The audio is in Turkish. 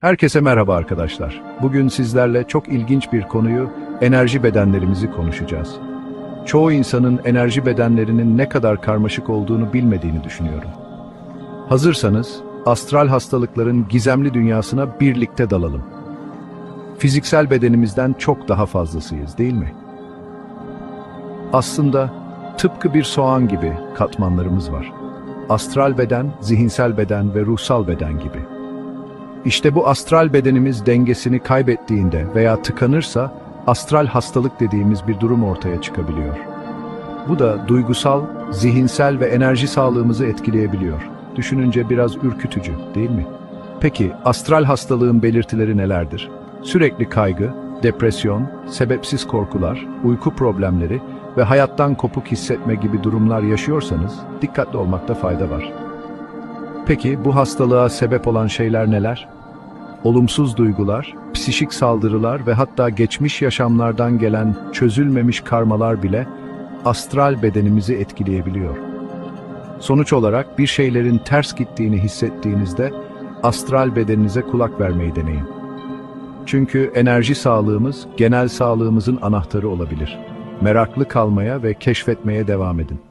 Herkese merhaba arkadaşlar. Bugün sizlerle çok ilginç bir konuyu, enerji bedenlerimizi konuşacağız. Çoğu insanın enerji bedenlerinin ne kadar karmaşık olduğunu bilmediğini düşünüyorum. Hazırsanız, astral hastalıkların gizemli dünyasına birlikte dalalım. Fiziksel bedenimizden çok daha fazlasıyız, değil mi? Aslında tıpkı bir soğan gibi katmanlarımız var. Astral beden, zihinsel beden ve ruhsal beden gibi. İşte bu astral bedenimiz dengesini kaybettiğinde veya tıkanırsa astral hastalık dediğimiz bir durum ortaya çıkabiliyor. Bu da duygusal, zihinsel ve enerji sağlığımızı etkileyebiliyor. Düşününce biraz ürkütücü, değil mi? Peki astral hastalığın belirtileri nelerdir? Sürekli kaygı, depresyon, sebepsiz korkular, uyku problemleri ve hayattan kopuk hissetme gibi durumlar yaşıyorsanız dikkatli olmakta fayda var. Peki bu hastalığa sebep olan şeyler neler? Olumsuz duygular, psişik saldırılar ve hatta geçmiş yaşamlardan gelen çözülmemiş karmalar bile astral bedenimizi etkileyebiliyor. Sonuç olarak bir şeylerin ters gittiğini hissettiğinizde astral bedeninize kulak vermeyi deneyin. Çünkü enerji sağlığımız genel sağlığımızın anahtarı olabilir. Meraklı kalmaya ve keşfetmeye devam edin.